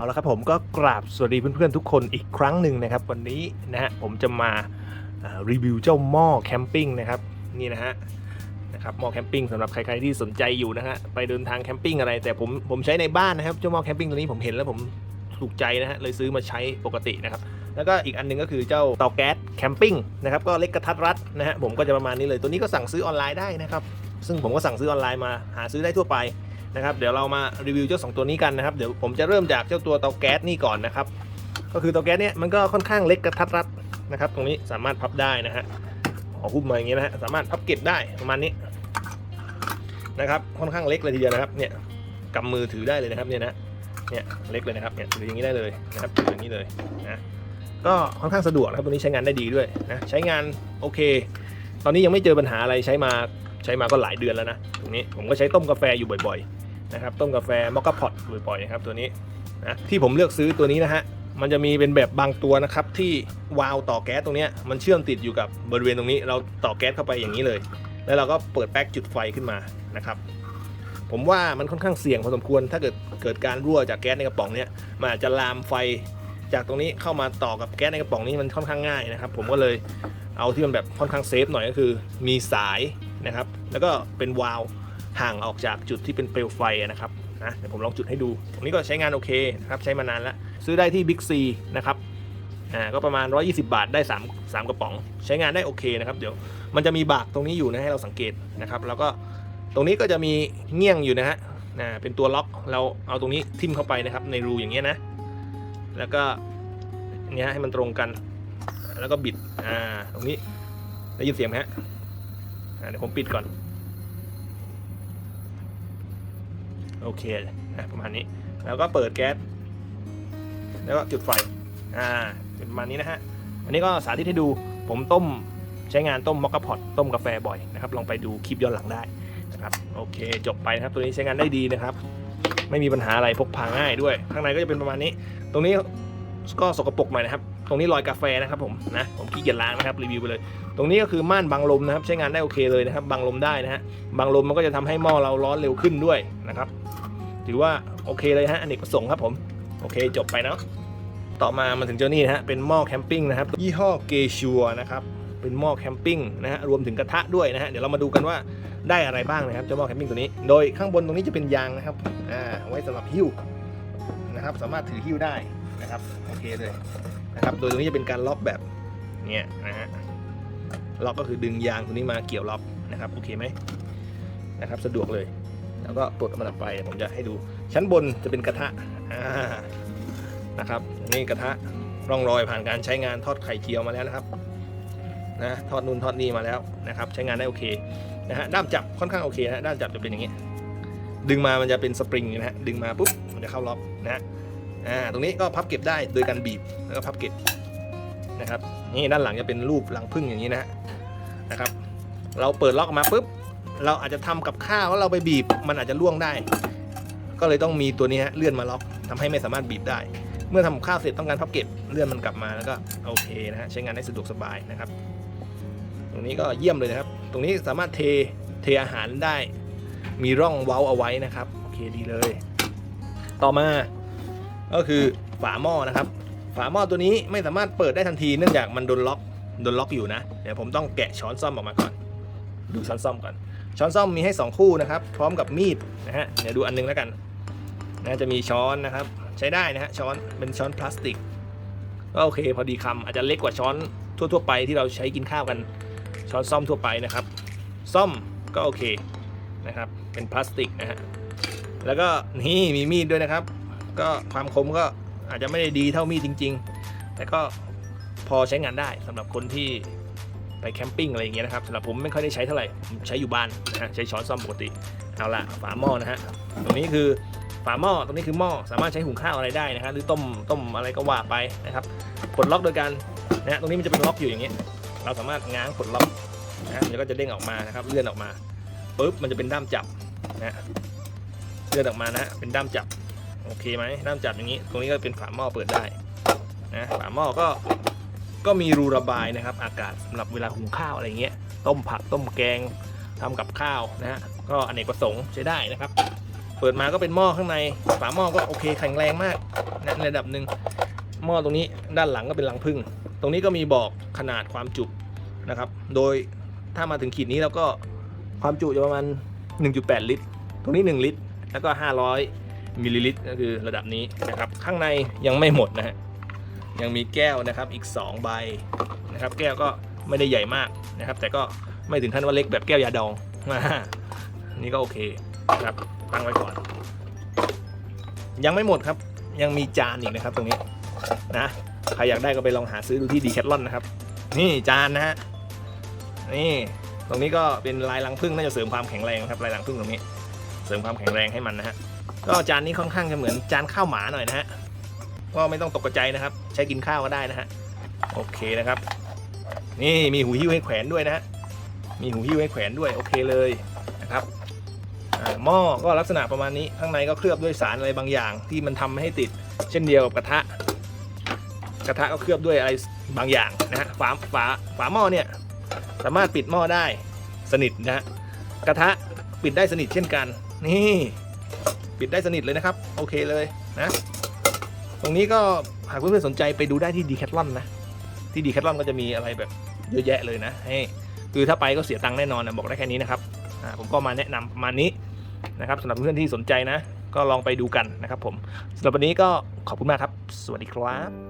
เอาละครับผมก็กราบสวัสดีเพื่อนๆทุกคนอีกครั้งหนึ่งนะครับ วันนี้นะฮะผมจะมารีวิวเจ้าหม้อแคมปิ้งนะครับนี่นะฮะนะครับหม้อแคมปิ้งสำหรับใครๆที่สนใจอยู่นะฮะไปเดินทางแคมปิ้งอะไร แต่ผมผมใช้ในบ้านนะครับเจ้าหม้อแคมปิ้งตัวนี้ผมเห็นแล้วผมถูกใจนะฮะเลยซื้อมาใช้ปกตินะครับแล้วก็อีกอันหนึงก็คือเจ้าเตาแก๊สแคมปิ้งนะครับก็เล็กกระทัดรัดนะฮะผมก็จะประมาณนี้เลยตัวนี้ก็สั่งซื้อออนไลน์ได้นะครับซึ่งผมก็สั่งซื้อออนไลน์มาหาซื้อได้ทั่วไป นะครับเดี๋ยวเรามารีวิวเจ้าสองตัวนี้กันนะครับเดี๋ยวผมจะเริ่มจากเจ้าตัวเตาแก๊สนี่ก่อนนะครับก็คือเตาแก๊สเนี่ยมันก็ค่อนข้างเล็กกระทัดรัดนะครับตรงนี้สามารถพับได้นะฮะออกหุ้มมาอย่างงี้นะฮะสามารถพับเก็บได้ประมาณนี้นะครับค่อนข้างเล็กเลยทีเดียวนะครับเนี่ยกำมือถือได้เลยนะครับเนี่ยนะเนี่ยเล็กเลยนะครับเนี่ยถืออย่างนี้ได้เลยนะครับถืออย่างนี้เลยนะก็ค่อนข้างสะดวกนะครับตัวนี้ใช้งานได้ดีด้วยนะใช้งานโอเค ตอนนี้ยังไม่เจอปัญหาอะไรใช้มาใช้มาก็หลายเดือนแล้วนะตรงนี้ผมก็ใช้ต้มกาแฟอยู่บ่อยๆ นะครับต้มกาแฟมอคคาพอตบ่อยๆนะครับตัวนี้นะที่ผมเลือกซื้อตัวนี้นะฮะมันจะมีเป็นแบบบางตัวนะครับที่วาล์วต่อแก๊สตรงนี้มันเชื่อมติดอยู่กับบริเวณตรงนี้ เราต่อแก๊สเข้าไปอย่างนี้เลย แล้วเราก็เปิดแป๊กจุดไฟขึ้นมานะครับผมว่ามันค่อนข้างเสี่ยงพอสมควร ถ้าเกิดเกิดการรั่วจากแก๊สในกระป๋องเนี้ยมันอาจจะลามไฟจากตรงนี้เข้ามาต่อกับแก๊สในกระป๋องนี้มันค่อนข้างง่ายนะครับ ผมก็เลยเอาที่มันแบบค่อนข้างเซฟหน่อยก็คือ มีสายนะครับ แล้วก็เป็นวาล์ว ห่างออกจากจุดที่เป็นเปลวไฟนะครับนะเดี๋ยวผมลองจุดให้ดู ตรงนี้ก็ใช้งานโอเคนะครับใช้มานานแล้ว ซื้อได้ที่ Big C นะครับอ่าก็ประมาณ 120 บาทได้ 3 3 กระป๋อง ใช้งานได้โอเคนะครับ เดี๋ยวมันจะมีบากตรงนี้อยู่นะให้เราสังเกตนะครับแล้วก็ตรงนี้ก็จะมีเงี้ยงอยู่นะฮะนะเป็นตัวล็อกเราเอาตรงนี้ทิ่มเข้าไปนะครับในรูอย่างเงี้ยนะ แล้วก็เนี้ยให้มันตรงกัน แล้วก็บิดอ่าตรงนี้ได้ยินเสียงไหมฮะอ่าเดี๋ยวผมปิดก่อน โอเคนะประมาณนี้ แล้วก็เปิดแก๊ส แล้วก็จุดไฟ อ่าเป็นประมาณนี้นะฮะอันนี้ก็สาธิตให้ดู ผมต้มใช้งานต้มมอคคาพอตต้มกาแฟบ่อยนะครับ ลองไปดูคลิปย้อนหลังได้นะครับ โอเค จบไปนะครับ ตัวนี้ใช้งานได้ดีนะครับ ไม่มีปัญหาอะไรพกพาง่ายด้วย ข้างในก็จะเป็นประมาณนี้ ตรงนี้ก็สกปรกหน่อยนะครับ ตรงนี้รอยกาแฟนะครับผม นะ ผมขี้เกียจล้างนะครับ รีวิวไปเลย ตรงนี้ก็คือม่านบังลมนะครับ ใช้งานได้โอเคเลยนะครับ บังลมได้นะฮะบังลมมันก็จะทำให้หม้อเราร้อนเร็วขึ้นด้วยนะครับ ถือว่าโอเคเลยฮะอเนกประสงค์ครับผมโอเคจบไปเนาะต่อมามาถึงเจ้านี่นะฮะเป็นหม้อแคมปิ้งนะครับยี่ห้อเกชัวนะครับเป็นหม้อแคมปิ้งนะฮะรวมถึงกระทะด้วยนะฮะเดี๋ยวเรามาดูกันว่าได้อะไรบ้างนะครับเจ้าหม้อแคมปิ้งตัวนี้ โดยข้างบนตรงนี้จะเป็นยางนะครับอ่าไว้สำหรับหิ้วนะครับ สามารถถือหิ้วได้นะครับโอเคเลยนะครับโดยตรงนี้จะเป็นการล็อกแบบเนี้ยนะฮะ ล็อกก็คือดึงยางตัวนี้มาเกี่ยวล็อกนะครับโอเคไหมนะครับสะดวกเลย แล้วก็ปลดมันออกไปผมจะให้ดูชั้นบนจะเป็นกระทะนะครับนี่กระทะร่องรอยผ่านการใช้งานทอดไข่เจียวมาแล้วนะครับนะทอดนู่นทอดนี่มาแล้วนะครับ ใช้งานได้โอเคนะฮะด้ามจับค่อนข้างโอเคนะฮะด้ามจับจะเป็นอย่างนี้ดึงมามันจะเป็นสปริงนะฮะดึงมาปุ๊บมันจะเข้าล็อกนะฮะอ่าตรงนี้ก็พับเก็บได้โดยการบีบแล้วก็พับเก็บ นะครับนี่ด้านหลังจะเป็นรูปหลังพึ่งอย่างนี้นะนะครับ เราเปิดล็อกออกมาปุ๊บเราอาจจะทำกับข้าวแล้วเราไปบีบมันอาจจะล่วงได้ ก็เลยต้องมีตัวนี้ฮะเลื่อนมาล็อกทำให้ไม่สามารถบีบได้ เมื่อทำข้าวเสร็จต้องการพับเก็บเลื่อนมันกลับมาแล้วก็โอเคนะฮะใช้งานได้สะดวกสบายนะครับ ตรงนี้ก็เยี่ยมเลยนะครับ ตรงนี้สามารถเทเทอาหารได้ มีร่องเว้าเอาไว้นะครับโอเคดีเลย ต่อมาก็คือฝาหม้อนะครับ ฝาหม้อตัวนี้ไม่สามารถเปิดได้ทันทีเนื่องจากมันโดนล็อกโดนล็อกอยู่นะ เดี๋ยวผมต้องแกะช้อนซ่อมออกมาก่อน ดูช้อนซ่อมก่อน ช้อนซ่อมมีให้ 2 คู่นะครับ พร้อมกับมีดนะฮะเดี๋ยวดูอันนึงแล้วกันนะจะมีช้อนนะครับ ใช้ได้นะฮะช้อนเป็นช้อนพลาสติกก็โอเคพอดีคำอาจจะเล็กกว่าช้อนทั่ว ๆ ไปที่เราใช้กินข้าวกันช้อนซ่อมทั่วไปนะครับ ซ่อมก็โอเคนะครับ เป็นพลาสติกนะฮะแล้วก็นี่มีมีดด้วยนะครับ ก็ความคมก็ อาจจะไม่ได้ดีเท่ามีดจริง ๆ แต่ก็พอใช้งานได้สำหรับคนที่ไปแคมปิ้งอะไรอย่างเงี้ยนะครับสำหรับผมไม่ค่อยได้ใช้เท่าไหร่ผมใช้อยู่บ้านนะฮะใช้ช้อนซ่อมปกติเอาละฝาหม้อนะฮะตรงนี้คือฝาหม้อตรงนี้คือหม้อสามารถใช้หุงข้าวอะไรได้นะฮะหรือต้มต้มอะไรก็ว่าไปนะครับปลดล็อกโดยการนะฮะตรงนี้มันจะเป็นล็อกอยู่อย่างเงี้ยเราสามารถง้างปลดล็อกนะฮะมันก็จะเด้งออกมานะครับเลื่อนออกมาปุ๊บมันจะเป็นด้ามจับนะฮะเลื่อนออกมานะฮะเป็นด้ามจับ โอเคไหมด้ามจับอย่างนี้ ตรงนี้ก็เป็นฝาหม้อเปิดได้นะฝาหม้อก็ก็มีรูระบายนะครับ อากาศสำหรับเวลาหุงข้าวอะไรเงี้ยต้มผักต้มแกงทำกับข้าวนะฮะก็อเนกประสงค์ใช้ได้นะครับ เปิดมาก็เป็นหม้อข้างในฝาหม้อก็โอเคแข็งแรงมากนะในระดับหนึ่งหม้อตรงนี้ด้านหลังก็เป็นรังผึ้งตรงนี้ก็มีบอกขนาดความจุนะครับ โดยถ้ามาถึงขีดนี้แล้วก็ความจุจะประมาณ 1.8 ลิตร ตรงนี้ 1 ลิตร แล้วก็ 500 มิลลิลิตรก็คือระดับนี้นะครับ ข้างในยังไม่หมดนะฮะยังมีแก้วนะครับอีก 2 ใบนะครับ แก้วก็ไม่ได้ใหญ่มากนะครับ แต่ก็ไม่ถึงขั้นว่าเล็กแบบแก้วยาดองนี่ก็โอเคนะครับตั้งไว้ก่อน ยังไม่หมดครับ ยังมีจานอีกนะครับตรงนี้นะใครอยากได้ก็ไปลองหาซื้อดูที่ดีแคทลอนนะครับ นี่จานนะฮะนี่ตรงนี้ก็เป็นลายรังผึ้งน่าจะเสริมความแข็งแรงนะครับลายรังผึ้งตรงนี้ เสริมความแข็งแรงให้มันนะฮะ ก็จานนี้ค่อนข้างจะเหมือนจานข้าวหมาหน่อยนะฮะก็ไม่ต้องตกใจนะครับ ใช้กินข้าวก็ได้นะฮะโอเคนะครับ นี่มีหูหิ้วให้แขวนด้วยนะฮะมีหูหิ้วให้แขวนด้วยโอเคเลยนะครับหม้อก็ลักษณะประมาณนี้ข้างในก็เคลือบด้วยสารอะไรบางอย่าง ที่มันทำให้ติด เช่นเดียวกับกระทะ กระทะก็เคลือบด้วยอะไรบางอย่างนะฮะฝาฝาฝาหม้อเนี่ยสามารถปิดหม้อได้สนิทนะฮะกระทะปิดได้สนิทเช่นกัน นี่ ปิดได้สนิทเลยนะครับ โอเคเลยนะ ตรงนี้ก็หากเพื่อนๆสนใจไปดูได้ที่ดีแคทลอนนะ ที่ดีแคทลอนก็จะมีอะไรแบบเยอะแยะเลยนะให้คือถ้าไปก็เสียตังค์แน่นอนนะบอกได้แค่นี้นะครับอ่าผมก็มาแนะนำประมาณนี้นะครับสำหรับเพื่อนๆที่สนใจนะ ก็ลองไปดูกันนะครับผมสำหรับวันนี้ก็ขอบคุณมากครับ สวัสดีครับ